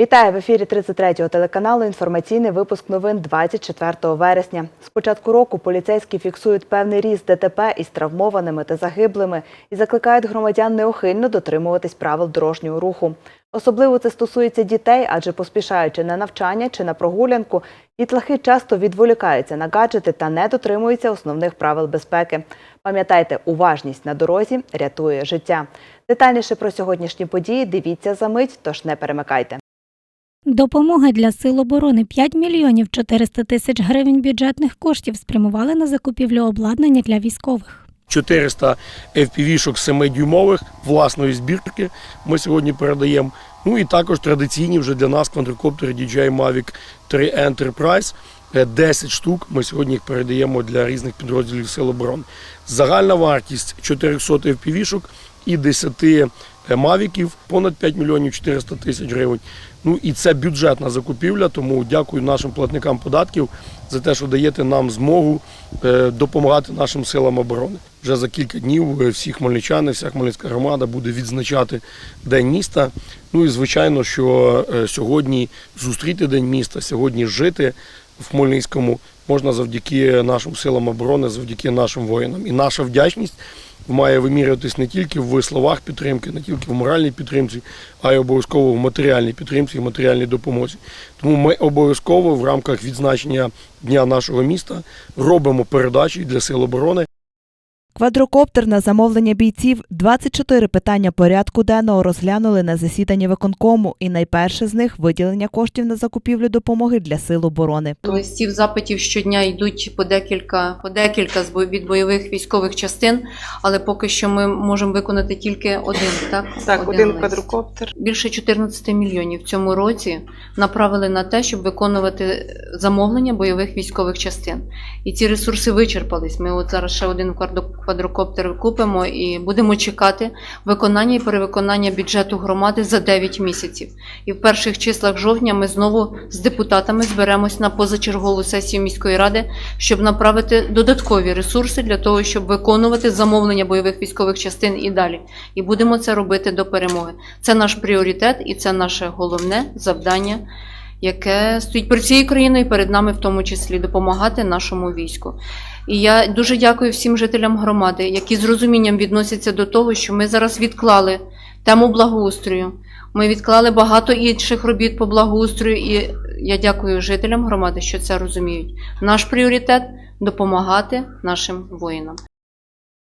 Вітаю в ефірі 33-го телеканалу. Інформаційний випуск новин 24 вересня. З початку року поліцейські фіксують певний ріст ДТП із травмованими та загиблими і закликають громадян неухильно дотримуватись правил дорожнього руху. Особливо це стосується дітей, адже поспішаючи на навчання чи на прогулянку, дітлахи часто відволікаються на гаджети та не дотримуються основних правил безпеки. Пам'ятайте, уважність на дорозі рятує життя. Детальніше про сьогоднішні події дивіться за мить, тож не перемикайте. Допомога для сил оборони 5 мільйонів 400 тисяч гривень бюджетних коштів спрямували на закупівлю обладнання для військових. 400 FPV-шок 7-дюймових власної збірки ми сьогодні передаємо. Ну і також традиційні вже для нас квадрокоптери DJI Mavic 3 Enterprise. Е, 10 штук ми сьогодні їх передаємо для різних підрозділів Сил оборони. Загальна вартість 400 FPV-шок і 10 мавіків понад 5 мільйонів 400 тисяч гривень. Ну і це бюджетна закупівля, тому дякую нашим платникам податків за те, що даєте нам змогу е, допомагати нашим силам оборони. Вже за кілька днів е, всі хмельничани, вся хмельницька громада буде відзначати День міста. Ну і звичайно, що е, сьогодні зустріти День міста, сьогодні жити в Хмельницькому можна завдяки нашим силам оборони, завдяки нашим воїнам. І наша вдячність має вимірюватись не тільки в словах підтримки, не тільки в моральній підтримці, а й обов'язково в матеріальній підтримці і матеріальній допомозі. Тому ми обов'язково в рамках відзначення дня нашого міста робимо передачі для сил оборони. Квадрокоптер на замовлення бійців 24 питання порядку денного розглянули на засіданні виконкому, і найперше з них виділення коштів на закупівлю допомоги для сил оборони. Листів запитів щодня йдуть по декілька, по декілька з від бойових військових частин, але поки що ми можемо виконати тільки один. Так, Так, один лист. квадрокоптер. Більше 14 мільйонів в цьому році направили на те, щоб виконувати замовлення бойових військових частин. І ці ресурси вичерпались. Ми от зараз ще один квадро- квадрокоптер купимо і будемо чекати виконання і перевиконання бюджету громади за 9 місяців. І в перших числах жовтня ми знову з депутатами зберемось на позачергову сесію міської ради, щоб направити додаткові ресурси для того, щоб виконувати замовлення бойових військових частин і далі. І будемо це робити до перемоги. Це наш пріоритет і це наше головне завдання, яке стоїть перед цією країною і перед нами, в тому числі, допомагати нашому війську. І я дуже дякую всім жителям громади, які з розумінням відносяться до того, що ми зараз відклали тему благоустрою. Ми відклали багато інших робіт по благоустрою, і я дякую жителям громади, що це розуміють. Наш пріоритет допомагати нашим воїнам.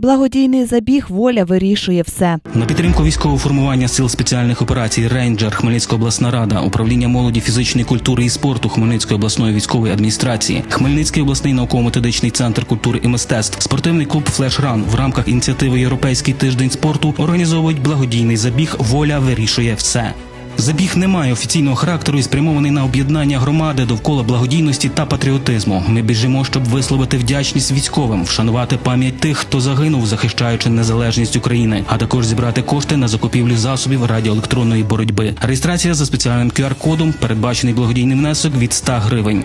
Благодійний забіг воля вирішує все. На підтримку військового формування сил спеціальних операцій Рейнджер Хмельницька обласна рада, управління молоді, фізичної культури і спорту Хмельницької обласної військової адміністрації, Хмельницький обласний науково-методичний центр культури і мистецтв, спортивний клуб Флеш-Ран в рамках ініціативи Європейський тиждень спорту організовують благодійний забіг Воля вирішує все. Забіг не має офіційного характеру і спрямований на об'єднання громади довкола благодійності та патріотизму. Ми біжимо, щоб висловити вдячність військовим, вшанувати пам'ять тих, хто загинув, захищаючи незалежність України, а також зібрати кошти на закупівлю засобів радіоелектронної боротьби. Реєстрація за спеціальним QR-кодом, передбачений благодійний внесок від 100 гривень.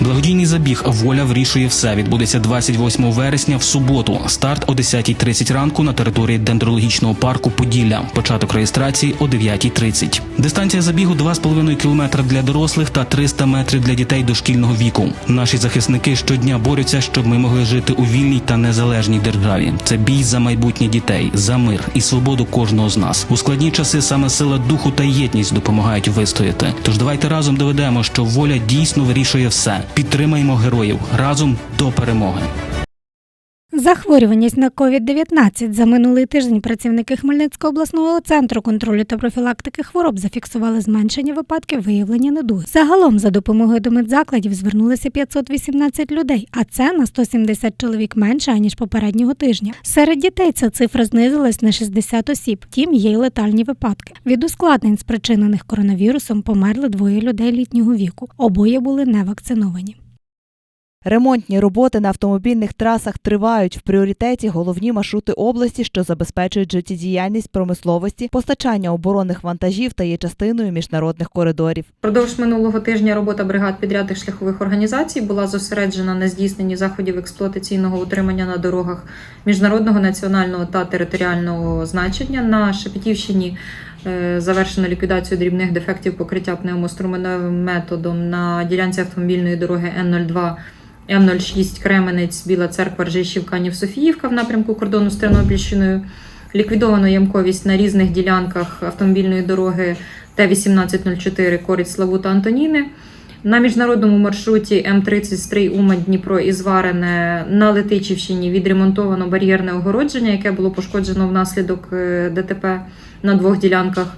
Благодійний забіг Воля вирішує все. Відбудеться 28 вересня в суботу. Старт о 10.30 ранку на території дендрологічного парку Поділля. Початок реєстрації о 9.30. Дистанція забігу 2,5 км для дорослих та 300 метрів для дітей дошкільного віку. Наші захисники щодня борються, щоб ми могли жити у вільній та незалежній державі. Це бій за майбутнє дітей, за мир і свободу кожного з нас. У складні часи саме сила духу та єдність допомагають вистояти. Тож давайте разом доведемо, що воля дійсно вирішує все. Підтримаємо героїв разом до перемоги. Захворюваність на COVID-19 за минулий тиждень працівники Хмельницького обласного центру контролю та профілактики хвороб зафіксували зменшення випадків виявлення недуги. Загалом за допомогою до медзакладів звернулися 518 людей, а це на 170 чоловік менше аніж попереднього тижня. Серед дітей ця цифра знизилась на 60 осіб. Втім, є й летальні випадки. Від ускладнень, спричинених коронавірусом, померли двоє людей літнього віку. Обоє були не вакциновані. Ремонтні роботи на автомобільних трасах тривають в пріоритеті головні маршрути області, що забезпечують життєдіяльність промисловості, постачання оборонних вантажів та є частиною міжнародних коридорів. Продовж минулого тижня робота бригад підрядних шляхових організацій була зосереджена на здійсненні заходів експлуатаційного утримання на дорогах міжнародного національного та територіального значення. На Шепетівщині Е, Завершено ліквідацію дрібних дефектів покриття пневмоструменевим методом на ділянці автомобільної дороги Н02 М06 Кременець, Біла Церква, Ржищів, Канів, Софіївка в напрямку кордону з Тернопільщиною. Ліквідовано ямковість на різних ділянках автомобільної дороги Т-1804 Кориць Славута Антоніни. На міжнародному маршруті М33 Умань Дніпро і Зварене на Летичівщині відремонтовано бар'єрне огородження, яке було пошкоджено внаслідок е, ДТП на двох ділянках.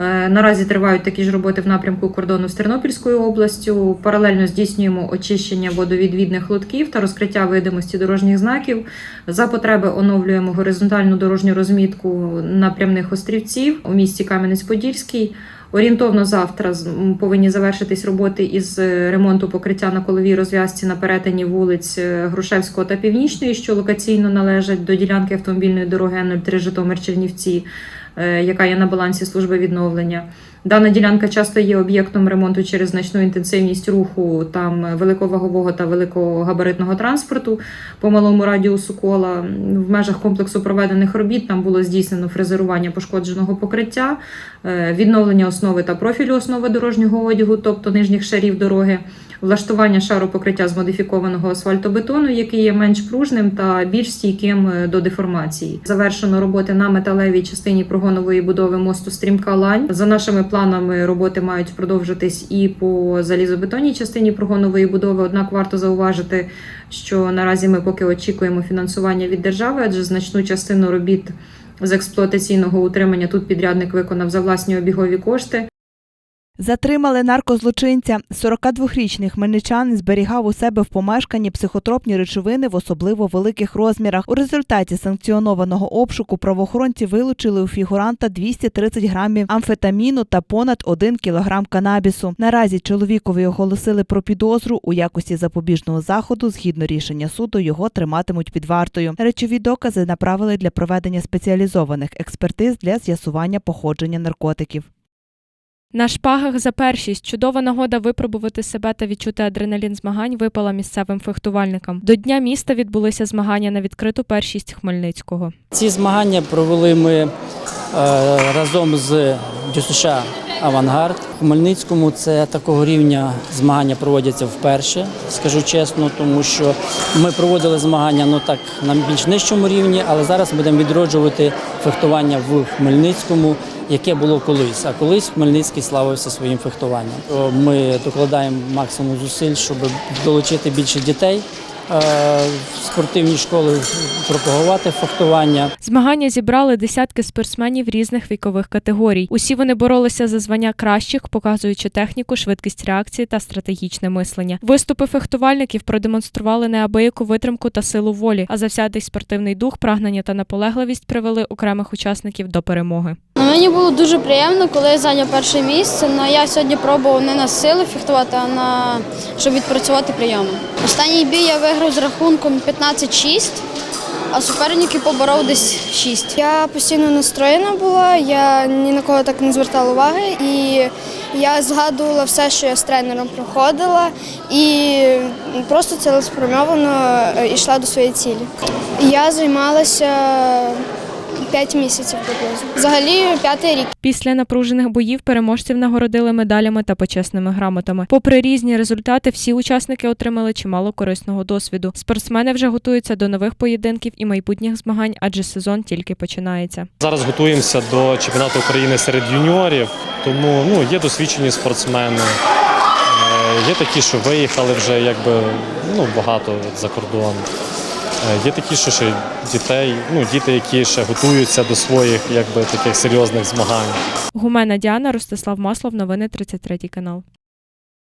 Е, Наразі тривають такі ж роботи в напрямку кордону з Тернопільською областю. Паралельно здійснюємо очищення водовідвідних лотків та розкриття видимості дорожніх знаків. За потреби оновлюємо горизонтальну дорожню розмітку напрямних острівців у місті Кам'янець-Подільський. Орієнтовно завтра повинні завершитись роботи із е, ремонту покриття на коловій розв'язці на перетині вулиць е, Грушевського та Північної, що локаційно належать до ділянки автомобільної дороги Н03 Житомир-Чернівці, е, яка є на балансі служби відновлення. Дана ділянка часто є об'єктом ремонту через значну інтенсивність руху там е, великовагового та великогабаритного транспорту по малому радіусу кола. В межах комплексу проведених робіт там було здійснено фрезерування пошкодженого покриття, е, відновлення основи та профілю основи дорожнього одягу, тобто нижніх шарів дороги, влаштування шару покриття з модифікованого асфальтобетону, який є менш пружним та більш стійким е, до деформації. Завершено роботи на металевій частині прогонової будови мосту Стрімка Лань. За нашими планами роботи мають продовжитись і по залізобетонній частині прогонової будови. Однак варто зауважити, що наразі ми поки очікуємо фінансування від держави, адже значну частину робіт з експлуатаційного утримання тут підрядник виконав за власні обігові кошти. Затримали наркозлочинця. 42-річний хмельничанин зберігав у себе в помешканні психотропні речовини в особливо великих розмірах. У результаті санкціонованого обшуку правоохоронці вилучили у фігуранта 230 грамів амфетаміну та понад 1 кілограм канабісу. Наразі чоловікові оголосили про підозру у якості запобіжного заходу. Згідно рішення суду, його триматимуть під вартою. Речові докази направили для проведення спеціалізованих експертиз для з'ясування походження наркотиків. На шпагах за першість чудова нагода випробувати себе та відчути адреналін змагань випала місцевим фехтувальникам. До дня міста відбулися змагання на відкриту першість Хмельницького. Ці змагання провели ми е, разом з ДЮСШ Авангард. У Хмельницькому це такого рівня змагання проводяться вперше, скажу чесно, тому що ми проводили змагання ну так на більш нижчому рівні, але зараз будемо відроджувати фехтування в Хмельницькому, яке було колись. А колись Хмельницький славився своїм фехтуванням. Ми докладаємо максимум зусиль, щоб долучити більше дітей. е, Спортивні школи пропагувати фехтування. Змагання зібрали десятки спортсменів різних вікових категорій. Усі вони боролися за звання кращих, показуючи техніку, швидкість реакції та стратегічне мислення. Виступи фехтувальників продемонстрували неабияку витримку та силу волі, а завзятий спортивний дух, прагнення та наполегливість привели окремих учасників до перемоги. Ну, Мені було дуже приємно, коли я зайняв перше місце. але я сьогодні пробував не на сили фехтувати, а на щоб відпрацювати прийоми. Останній бій я виграв з рахунком 15-6, а суперників поборов десь 6. Я постійно настроєна була, я ні на кого так не звертала уваги, і я згадувала все, що я з тренером проходила, і просто цілеспрямовано е, йшла до своєї цілі. Я займалася 5 місяців приблизно. Взагалі п'ятий рік. Після напружених боїв переможців нагородили медалями та почесними грамотами. Попри різні результати, всі учасники отримали чимало корисного досвіду. Спортсмени вже готуються до нових поєдинків і майбутніх змагань, адже сезон тільки починається. Зараз готуємося до чемпіонату України серед юніорів, тому ну, є досвідчені спортсмени. Е, Є такі, що виїхали вже якби ну, багато за кордон. Е, Є такі, що ще дітей, ну, діти, які ще готуються до своїх якби, таких серйозних змагань. Гумена Діана, Ростислав Маслов, новини 33 канал.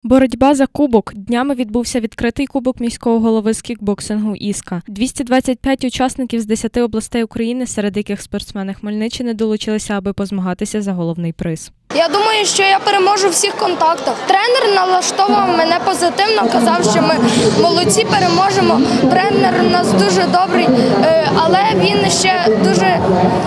Боротьба за кубок. Днями відбувся відкритий кубок міського голови з кікбоксингу Іска. 225 учасників з 10 областей України, серед яких спортсмени Хмельниччини долучилися, аби позмагатися за головний приз. Я думаю, що я переможу всіх контактах. Тренер налаштовував мене позитивно, казав, що ми молодці переможемо. Тренер у нас дуже добрий, е, але він ще дуже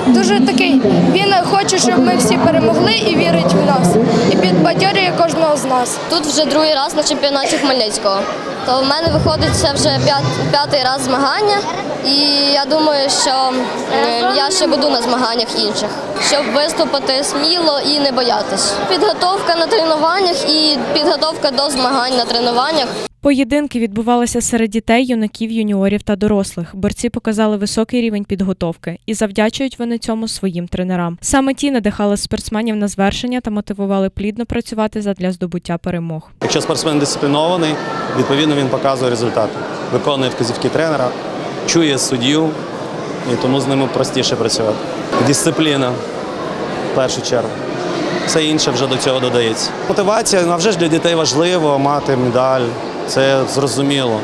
дуже такий. Він хоче, щоб ми всі перемогли і вірить в нас. І підбадьорює кожного з нас. Тут вже другий раз на чемпіонаті Хмельницького. То в мене виходить це вже п'ятий раз змагання, і я думаю, що я ще буду на змаганнях інших, щоб виступити сміло і не боятись. Підготовка на тренуваннях і підготовка до змагань на тренуваннях. Поєдинки відбувалися серед дітей, юнаків, юніорів та дорослих. Борці показали високий рівень підготовки і завдячують вони цьому своїм тренерам. Саме ті надихали спортсменів на звершення та мотивували плідно працювати задля здобуття перемог. Якщо спортсмен дисциплінований, відповідно він показує результати, виконує вказівки тренера, чує суддю, і тому з ними простіше працювати. Дисципліна в першу чергу. Все інше вже до цього додається. Мотивація, ну, а вже ж для дітей важливо мати медаль, це зрозуміло.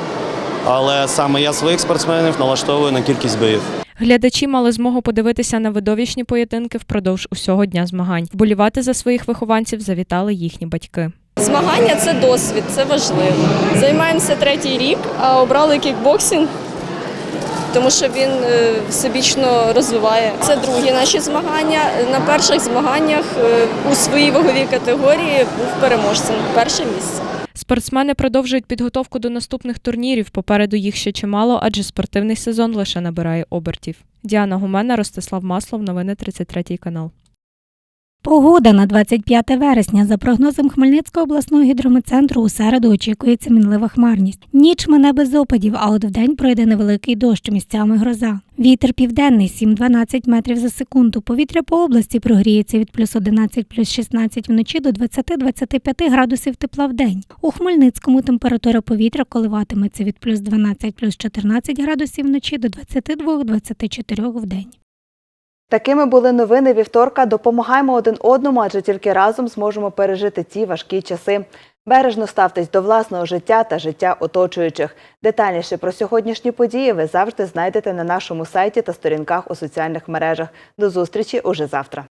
Але саме я своїх спортсменів налаштовую на кількість боїв. Глядачі мали змогу подивитися на видовищні поєдинки впродовж усього дня змагань. Вболівати за своїх вихованців завітали їхні батьки. Змагання це досвід, це важливо. Займаємося третій рік, а обрали кікбоксинг, тому що він е, всебічно розвиває. Це другі наші змагання. На перших змаганнях е, у своїй ваговій категорії був переможцем. Перше місце. Спортсмени продовжують підготовку до наступних турнірів. Попереду їх ще чимало, адже спортивний сезон лише набирає обертів. Діана Гумена, Ростислав Маслов, новини 33 канал. Погода на 25 вересня. За прогнозом Хмельницького обласного гідрометцентру у середу очікується мінлива хмарність. Ніч мине без опадів, а от вдень пройде невеликий дощ, місцями гроза. Вітер південний 7-12 метрів за секунду. Повітря по області прогріється від плюс 11 плюс 16 вночі до 20-25 градусів тепла в день. У Хмельницькому температура повітря коливатиметься від плюс 12 плюс 14 градусів вночі до 22-24 в день. Такими були новини вівторка. Допомагаємо один одному, адже тільки разом зможемо пережити ці важкі часи. Бережно ставтесь до власного життя та життя оточуючих. Детальніше про сьогоднішні події ви завжди знайдете на нашому сайті та сторінках у соціальних мережах. До зустрічі уже завтра.